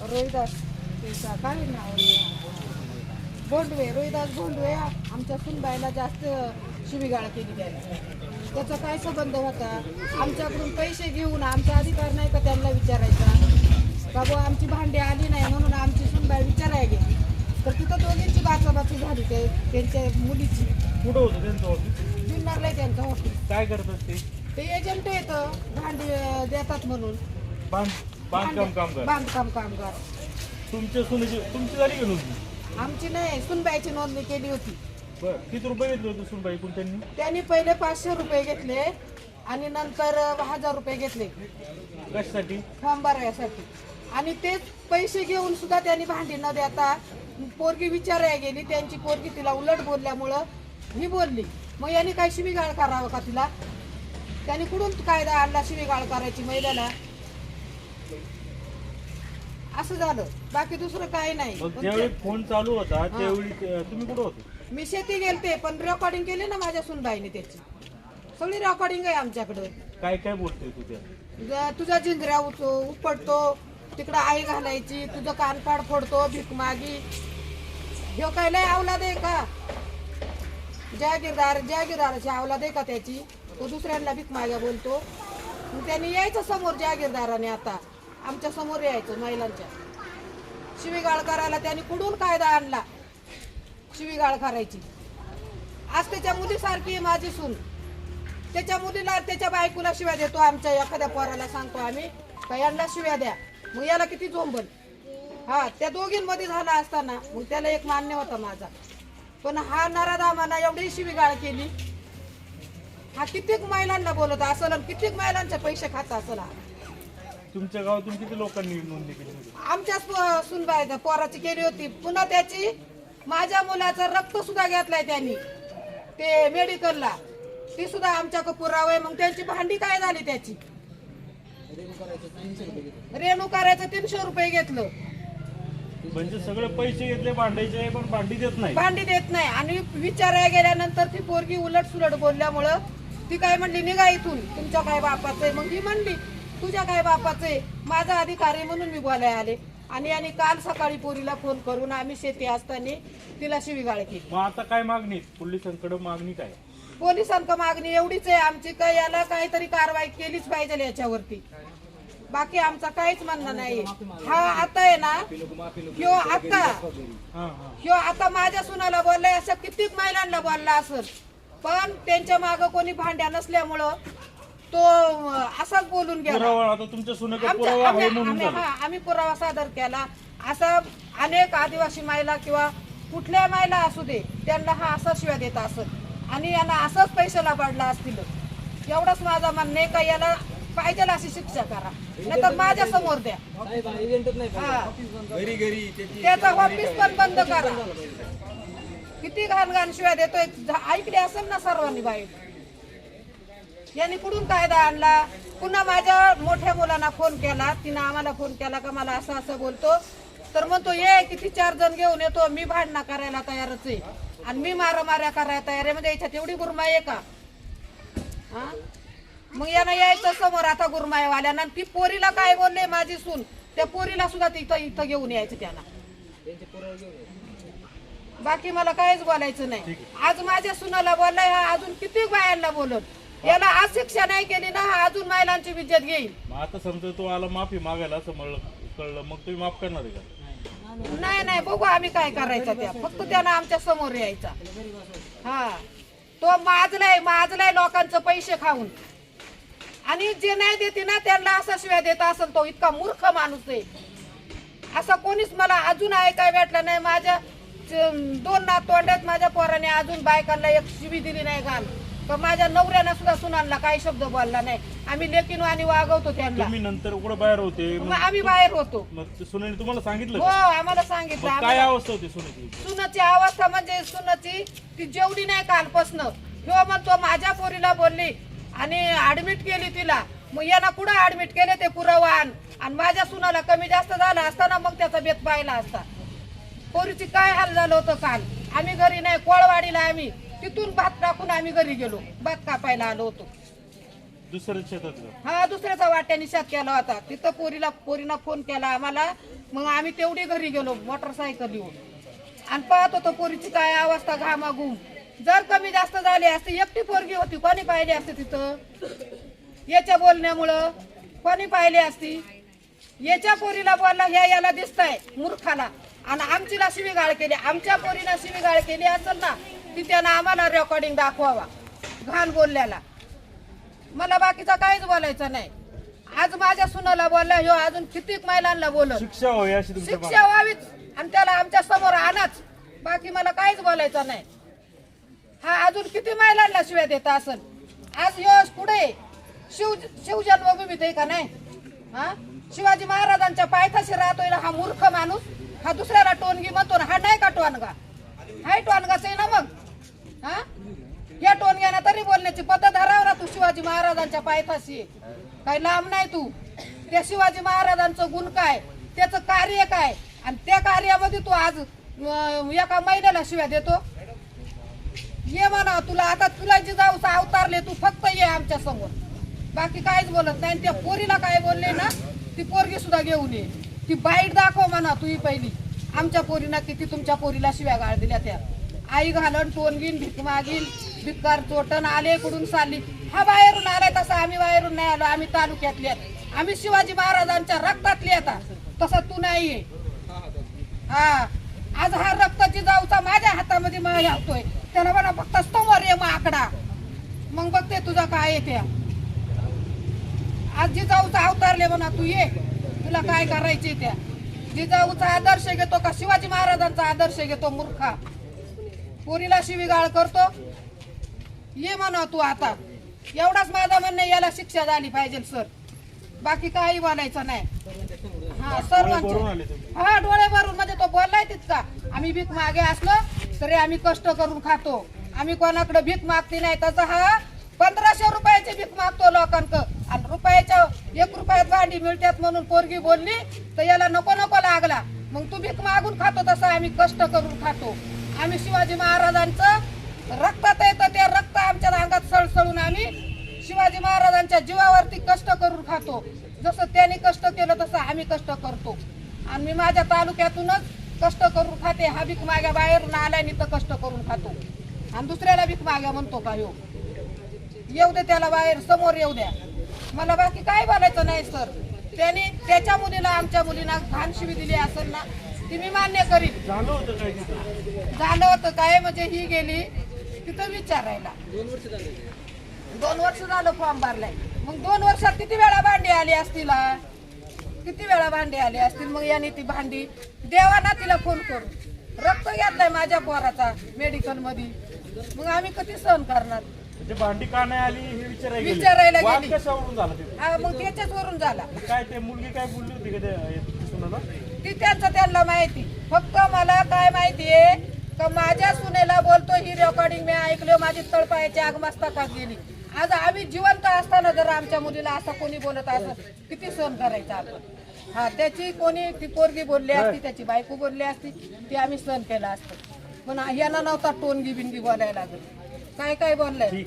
रोहिदास त्याचा काय नाव भोंडवे रोहिदास भोंडवे आमच्या सुनबाईला जास्त शिवीगाळ केली त्याने त्याचा काय संबंध होता? आमच्याकडून पैसे घेऊन आमचा अधिकार नाही का त्यांना विचारायचा? बुवा आमची भांडी आली नाही म्हणून आमची सुनबाई विचारायला गेली. तर तिथं दोघींची बाचाबाची झाली ते त्यांच्या मुलीची. कुठं होतं त्यांचं ऑफिस जुन्नरला त्यांचं ऑफिस काय करतात ते? ते एजंट येतं भांडी देतात म्हणून. बांध बांधकाम कामगार बांधकाम कामगार तुमच्या सुनेची तुमची झाली का नोंदणी आमची नाही सुनबाईची नोंदणी केली होती. बरं किती रुपये घेतले होते सुनबाई कोण त्यांनी? त्यांनी पहिले पाचशे रुपये घेतले आणि नंतर हजार रुपये घेतले. कशासाठी? फॉर्म भरायसाठी. आणि तेच पैसे घेऊन सुद्धा त्यांनी भांडी न देता पोरगी विचारायला गेली. त्यांची पोरगी तिला उलट बोलल्यामुळं ही बोलली. मग यांनी काय शिवीगाळ करावं का तिला? त्यांनी कुठून कायदा आणला शिवीगाळ करायची महिलाला असं झालं. बाकी दुसरं काही नाही. पण ज्यावेळी फोन चालू होता. त्यावेळी तुम्ही कुठं होते? मी शेती गेलते पण रेकॉर्डिंग केली ना माझ्या सुनबाईने त्याची. सगळी रेकॉर्डिंग आहे आमच्याकडे. काय काय बोलतोय तू त्या? ज- तुझा जिंजऱ्या उच- उपटतो तिकडं आई घालायची तुझं कानपाड फोडतो भीक मागी. ह्यो काय लय अवलाद आहे का? जागीरदार जागीरदाराची अवलाद आहे का त्याची? तो दुसऱ्यांना भीक माग्या बोलतो. मग त्यांनी यायचं समोर जागीरदाराने आता. आमच्यासमोर यायचं महिलांच्या. शिवीगाळ करायला त्यांनी कुठून कायदा आणला? शिवीगाळ करायची. आज त्याच्या मुलीसारखी आहे माझी सून. त्याच्या मुलीला त्याच्या बायकोला शिव्या देतो आमच्या एखाद्या पोराला सांगतो आम्ही. का यांना शिव्या द्या. मग याला किती झोंबल हा त्या दोघींमध्ये झाला असताना मग त्याला एक मान्य होता माझा. पण हा नराधामाना एवढी शिवीगाळ केली. हा कित्येक महिलांना बोलत असल कित्येक महिलांचे पैसे खात असल हा. तुमच्या गावातून किती लोकांनी नोंदणी केली होती? आमच्याच पो- सुनबाई पोराची केली होती. पुन्हा त्याची. माझ्या मुलाचं रक्त सुद्धा घेतलाय त्यांनी. ते मेडिकलला. ती सुद्धा आमच्याकडे पुरावा आहे. मग त्यांची भांडी काय झाली त्याची? रेणू करायचं तीनशे रुपये घेतलं. म्हणजे सगळे पैसे घेतले भांडायचे पण भांडी देत नाही. भांडी देत नाही. आणि विचारायला गेल्यानंतर ती पोरगी उलट सुलट बोलल्यामुळं ती काय म्हणली निघा इथून. तुमच्या काय बापाचं आहे. मग ही म्हणली तुझ्या काय बापाचं? माझा अधिकार आहे म्हणून मी बोलायला आले. आणि आणि काल सकाळी पोरीला फोन करून आम्ही शेती असताना तिला शिवीगाळ केली. मग आता काय मागणी पोलिसांकडे मागणी काय? पोलिसांक मागणी एवढीच आहे आमची काय याला काहीतरी कारवाई केलीच पाहिजे याच्यावरती. बाकी आमचा काहीच म्हणणं नाही. हा आता आहे ना ह्यो आता ह्यो आता माझ्या सुनाला बोललाय असं कित्येक महिलांना बोलला असं पण त्यांच्या माग कोणी भांड्या नसल्यामुळं तो असाच बोलून गेला. पुरावा आता तुमच्या सुनेकडे आमच्या- पुरावा आम्ही आहे म्हणून आम्ही- झालं. हा, आम्ही पुरावा सादर केला. असा अनेक आदिवासी महिला किंवा कुठल्या महिला असू दे त्यांना हा असा शिव्या देत असत. आणि यांना असाच पैशाला पाडला असतील. एवढंच माझा म्हणणं आहे का याला पाहिजे अशी शिक्षा करा. नाही तर माझ्यासमोर द्या. हा. घरी घरी त्याची त्याचा ऑफिस पण बंद करा. किती घाण घाण शिवाय देतोय. झा- ऐकले असेल ना सर्वांनी बाहेर. यांनी कुठून कायदा आणला. पुन्हा माझ्या मोठ्या मुलांना फोन केला. तिनं आम्हाला फोन केला का मला असं असं बोलतो. तर म्हणतो ये किती चार जण घेऊन येतो. मी भांडणं करायला तयारच आहे. आणि मी मारामाऱ्या करायला तयार आहे. म्हणजे याच्यात एवढी गुरमाई आहे का? हा? मग यानं यायचं समोर आता गुरमाईवाल्यानं. आणि ती पोरीला काय बोलले माझी सून? त्या पोरीला सुद्धा तिथं इथं घेऊन यायचं त्यांना. बाकी मला काहीच बोलायचं नाही. आज माझ्या सुनाला बोललाय हा अजून किती बायांना बोलत याला आज शिक्षा नाही केली ना हा अजून महिलांची विज्जत घेईल. मग आता समजा तो आला माफी मागायला असं म्हणलं कळलं मग तुम्ही माफ करणार आहे का? नाही नाही बघू आम्ही काय करायचं त्या. फक्त त्यानं आमच्यासमोर यायचा. हा. तो माजलाय माजलाय लोकांचं पैसे खाऊन. आणि जे नाही देते ना त्यांना असा शिव्या देत असेल तो इतका मूर्ख माणूस आहे. असा कोणीच मला अजून ऐकाय भेटलं नाही. माझ्या च- दोन नातवंड्यात माझ्या पोराने अजून बायकांना एक शिवी दिली नाही घाल. पण माझ्या नवऱ्यानं सुद्धा सुनांना काही शब्द बोलला नाही. आम्ही लेकीन आणि वागवतो त्यांना. तुम्ही नंतर कुठं बाहेर होते. मग मग आम्ही बाहेर होतो. मग ते सुनेने तुम्हाला सांगितलं हो का? आम्हाला सांगितलं. मग काय आम्हाला- अवस्था होती सुनेची? सुनाची अवस्था म्हणजे सुनाची ती जेवढी नाही कालपासनं. ह्यो म्हणतो माझ्या पोरीला बोलली आणि ऍडमिट केली तिला. मग याला कुठं ऍडमिट केले ते पुरावा आण आणि माझ्या सुनाला कमी जास्त झालं असताना मग त्याचा बेत पाहिला असता. पोरीची काय हाल झालं होतं काल? आम्ही घरी नाही कोळवाडीला आम्ही. तिथून भात टाकून आम्ही घरी गेलो. भात कापायला आलो होतो. दुसऱ्या शेतातलं हा दुसऱ्याचा वाट्याने शेत केला होता. तिथं पोरीला पोरीनं फोन केला आम्हाला. मग आम्ही तेवढी घरी गेलो मोटरसायकल येऊन आणि पाहत होतो पोरीची काय अवस्था घामाघूम. जर कमी जास्त झाली असती एकटी पोरगी होती कोणी पाहिली असते तिथं? याच्या बोलण्यामुळं कोणी पाहिली असती? याच्या पोरीला बोलला ह्या याला दिसतंय मूर्खाला. आणि आमचीला शिवीगाळ केली. आमच्या पोरीनं शिवीगाळ केली असेल ना ती त्यानं आम्हाला रेकॉर्डिंग दाखवावा. घाण बोलल्याला. मला बाकीचा काहीच बोलायचं नाही. आज माझ्या सुनाला बोलला ह्यो अजून कितीक महिलांना बोलत शिक्षा व्हावी अशी तुमच्या शिक्षा व्हावीच. आणि त्याला आमच्यासमोर आणाच. बाकी मला काहीच बोलायचं नाही. हा अजून किती महिलांना शिव्या देत असल? आज यश पुढे. शिव शिवजन्मभूमीत आहे का नाही? हा? शिवाजी महाराजांच्या पायथाशी राहतोय ना हा मूर्ख माणूस. हा दुसऱ्याला टोनगी म्हणतो हा नाही का टोनगा? हाय टोनगाच आहे ना मग? हा? या टोनग्यानं तरी बोलण्याची पद्धत हराव ना तू शिवाजी महाराजांच्या पायथाशी काही लांब नाही तू. त्या शिवाजी महाराजांचं गुण काय? त्याचं कार्य काय? आणि त्या कार्यामध्ये तू आज एका महिन्याला शिव्या देतो? ये म्हणा तुला आता तुला जी जाऊ अवतारले तू फक्त ये आमच्यासमोर. बाकी काहीच बोलत नाही. त्या पोरीला काय बोलले ना ती पोरगी सुद्धा घेऊन ये. ती बाईट दाखव म्हणा तू ही पहिली. आमच्या पोरीना किती तुमच्या पोरीला शिव्या गाळ दिल्या त्या. आई घालण घेईन भीक मागीन भिकार चोटण आले कुठून चालली? हा बाहेरून आलाय तसा आम्ही बाहेरून नाही आलो आम्ही तालुक्यातले आहेत. आम्ही शिवाजी महाराजांच्या रक्तातले आता. तसं तू नाहीये. हा. आज हा रक्ताची जाऊचा माझ्या हातामध्ये मग यावतोय त्याला म्हणा फक्त समोर ये मग आकडा. मग बघते तुझा काय आहे त्या आज जिजाऊचा अवतारले म्हणा तू ये. तुला काय करायचे त्या? जिजाऊचा आदर्श घेतो का? शिवाजी महाराजांचा आदर्श घेतो मूर्खा. पोरीला शिवीगाळ करतो? ये म्हणा तू आता. एवढाच माझा म्हणणं याला शिक्षा झाली पाहिजे सर. बाकी काही बोलायचं नाही. हा सर्वांचे. हा डोळे भरून. म्हणजे तो बोललाय तितका. आम्ही भीक मागे असलो तरी आम्ही कष्ट करून खातो. आम्ही कोणाकडे भीक मागती नाही. तसा हा पंधराशे रुपयाची भीक मागतो लोकांक आणि रुपयाच्या एक रुपयात भांडी मिळतात म्हणून पोरगी बोलली तर याला नको नको लागला. मग तू भीक मागून खातो तसं आम्ही कष्ट करून खातो. आम्ही शिवाजी महाराजांचं रक्तात येतं ते रक्त आमच्या अंगात सळसळून आम्ही शिवाजी महाराजांच्या जीवावरती कष्ट करून खातो. जसं त्यांनी कष्ट केलं तसं आम्ही कष्ट करतो. आणि मी माझ्या तालुक्यातूनच कष्ट करून खाते. हा भीक माग्या बाहेरून आल्याने तर कष्ट करून खातो. आणि दुसऱ्याला भीक माग्या म्हणतो का ह्यो येऊ दे त्याला बाहेर समोर येऊ द्या. मला बाकी काय बोलायचं नाही सर? त्याने त्याच्या मुलीला आमच्या मुलीला घाण शिवी दिली असेल ना ती मी मान्य करीन. झालं होतं काय तिथं? झालं होतं काय म्हणजे ही गेली तिथं विचारायला. दोन वर्ष झालं. फॉर्म भरलाय. मग दोन वर्षात किती वेळा भांडी आली असतील? किती वेळा भांडी आली असतील? मग याने ती भांडी देवा ना तिला फोन करून. रक्त घेतलाय माझ्या पोराचा मेडिकलमध्ये मग आम्ही कधी सहन करणार? म्हणजे भांडी का नाही आली हे विचारायला गेले. विचारायला गेली. कशावरून झाला ते? हा, मग त्याच्याच वरून झाला. काय ते मुलगी काय बोलली होती का त्या सुनाला ती त्यांचं त्यांना माहिती. फक्त मला काय माहितीये का माझ्या सुनेला बोलतो ही रेकॉर्डिंग मी ऐकलं माझी तळपायाची आग मस्तकात गेली. आज आम्ही जिवंत असताना जर आमच्या मुलीला असं कोणी बोलत असं किती सहन करायचं आपण? हा त्याची कोणी ती पोरगी बोलली असती त्याची बायको बोलली असती ती आम्ही सहन केलं असतं. पण यांना नव्हता टोनगी बिनगी बोलायला लागत. काय काय बोललंय